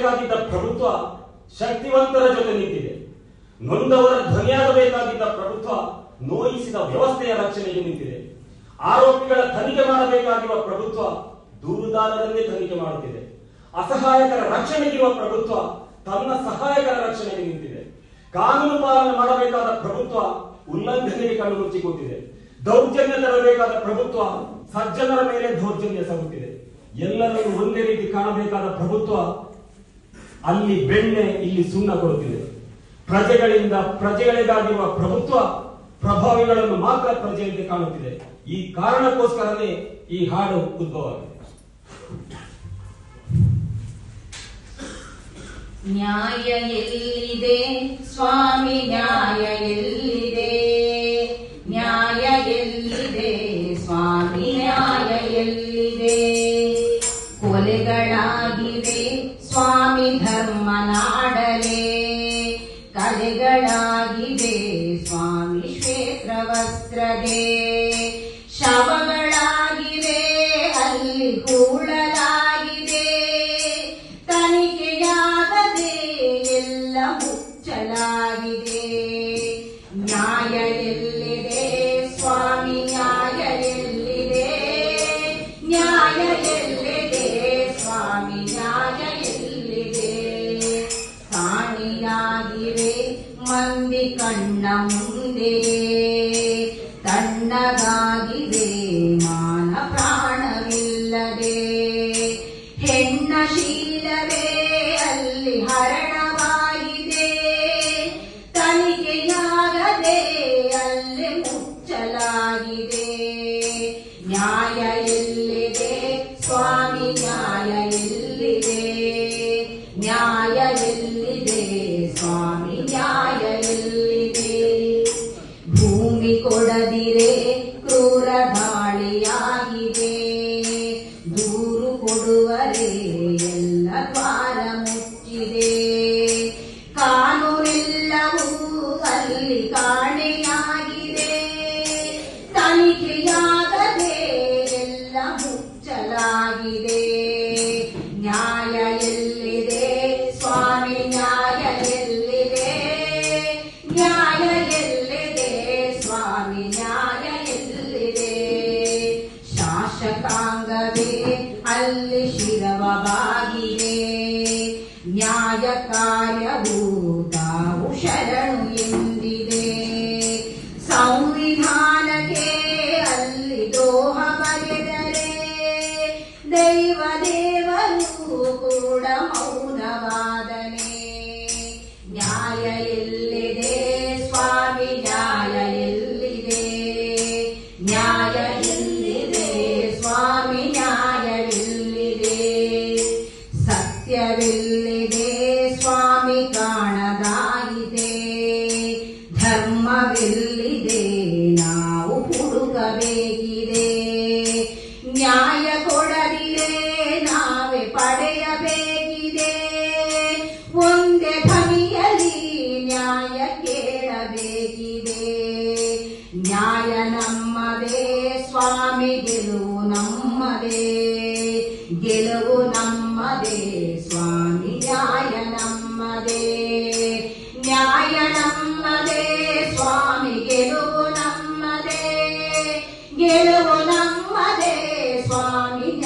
ಮಾಡಬೇಕಾಗಿದ್ದ ಪ್ರಭುತ್ವ ಶಕ್ತಿವಂತರ ಜೊತೆ ನಿಂತಿದೆ. ನೊಂದವರ ಧ್ವನಿಯಾಗಬೇಕಾಗಿದ್ದ ಪ್ರಭುತ್ವ ನೋಯಿಸಿದ ವ್ಯವಸ್ಥೆಯ ರಕ್ಷಣೆಗೆ ನಿಂತಿದೆ. ಆರೋಪಿಗಳ ತನಿಖೆ ಮಾಡಬೇಕಾಗಿರುವ ಪ್ರಭುತ್ವ ದೂರುದಾರರನ್ನೇ ತನಿಖೆ ಮಾಡುತ್ತಿದೆ. ಅಸಹಾಯಕರ ರಕ್ಷಣೆಗಿರುವ ಪ್ರಭುತ್ವ ತನ್ನ ಸಹಾಯಕರ ರಕ್ಷಣೆಗೆ ನಿಂತಿದೆ. ಕಾನೂನು ಪಾಲನೆ ಮಾಡಬೇಕಾದ ಪ್ರಭುತ್ವ ಉಲ್ಲಂಘನೆಗೆ ಕಣ್ಣು ಮುಚ್ಚಿ ಕೂತಿದೆ. ದೌರ್ಜನ್ಯ ತರಬೇಕಾದ ಪ್ರಭುತ್ವ ಸಜ್ಜನರ ಮೇಲೆ ದೌರ್ಜನ್ಯ ಸಾಗುತ್ತಿದೆ. ಎಲ್ಲರನ್ನು ಒಂದೇ ರೀತಿ ಕಾಣಬೇಕಾದ ಪ್ರಭುತ್ವ ಅಲ್ಲಿ ಬೆಣ್ಣೆ ಇಲ್ಲಿ ಸುಣ್ಣ ಕೊಡುತ್ತಿದೆ. ಪ್ರಜೆಗಳಿಂದ ಪ್ರಜೆಗಳಿಗಾಗಿರುವ ಪ್ರಭುತ್ವ, ಪ್ರಭಾವಿಗಳನ್ನು ಮಾತ್ರ ಪ್ರಜೆಯಂತೆ ಕಾಣುತ್ತಿದೆ. ಈ ಕಾರಣಕ್ಕೋಸ್ಕರನೇ ಈ ಹಾಡು ಉದ್ಭವವಾಗಿದೆ. ನ್ಯಾಯ ಎಲ್ಲಿದೆ? ಸ್ವಾಮಿ, ನ್ಯಾಯ ಎಲ್ಲಿದೆ? ನ್ಯಾಯ ಎಲ್ಲಿದೆ? ಸ್ವಾಮಿ, ನ್ಯಾಯ ಎಲ್ಲಿದೆ? ಕೊಲೆಗಳಾಗಿವೆ, ಸ್ವಾಮಿ ಧರ್ಮ ಕಲೆಗಳಾಗಿದೆ ಸ್ವಾಮಿ ಕ್ಷೇತ್ರ ವಸ್ತ್ರದೆ. ಶವಗಳಾಗಿವೆ ಅಲ್ಲಿ ಹೂಳಲಾಗಿದೆ. ತನಿಖೆಯಾಗದೆ ಎಲ್ಲ ಮುಚ್ಚಲಾಗಿದೆ. ನ್ಯಾಯ ಎಲ್ಲಿದೆ ಸ್ವಾಮಿ ಕಾಣಿಯಾಗಿವೆ ಮಂದಿ ಕಣ್ಣ ಮುಂದೆ ತಣ್ಣಗಾಗಿವೆ ಮಾನ ಪ್ರಾಣವಿಲ್ಲದೆ. ಹೆಣ್ಣ ಶೀಲವೇ ಅಲ್ಲಿ ಹರಣವಾಗಿದೆ. ತನಿಖೆಯಾಗದೆ ಅಲ್ಲಿ ಮುಚ್ಚಲಾಗಿದೆ. ನ್ಯಾಯ ತನಿಖೆಯಾಗದೆ ಎಲ್ಲ ಮುಚ್ಚಲಾಗಿದೆ ನ್ಯಾಯ ಎಲ್ಲಿದೆ ಸ್ವಾಮಿ ನ್ಯಾಯ ಎಲ್ಲಿದೆ ನ್ಯಾಯ ಎಲ್ಲಿದೆ ಸ್ವಾಮಿ ನ್ಯಾಯ ಎಲ್ಲಿದೆ ಶಾಸಕಾಂಗವೇ ಅಲ್ಲಿ ಶಿರವ ಬಾಗಿದೆ ನ್ಯಾಯ ಕಾರ್ಯವು ತಾವು ಶರಣು ಎಂದಿದೆ ಹೋಗಬೇಕಿದೆ ನ್ಯಾಯ ಕೊಡದಿದೆ, ನಾವೇ ಪಡೆಯಬೇಕಿದೆ. ಒಂದೇ ಧ್ವನಿಯಲ್ಲಿ ನ್ಯಾಯ ಕೇಳಬೇಕಿದೆ. ನ್ಯಾಯ ನಮ್ಮದೇ, ಸ್ವಾಮಿ ಗೆಲುವು ನಮ್ಮದೇ. ಗೆಲುವು ನಮ್ಮ ಗೆಲುವು ನಮ್ಮದೇ ಸ್ವಾಮಿ.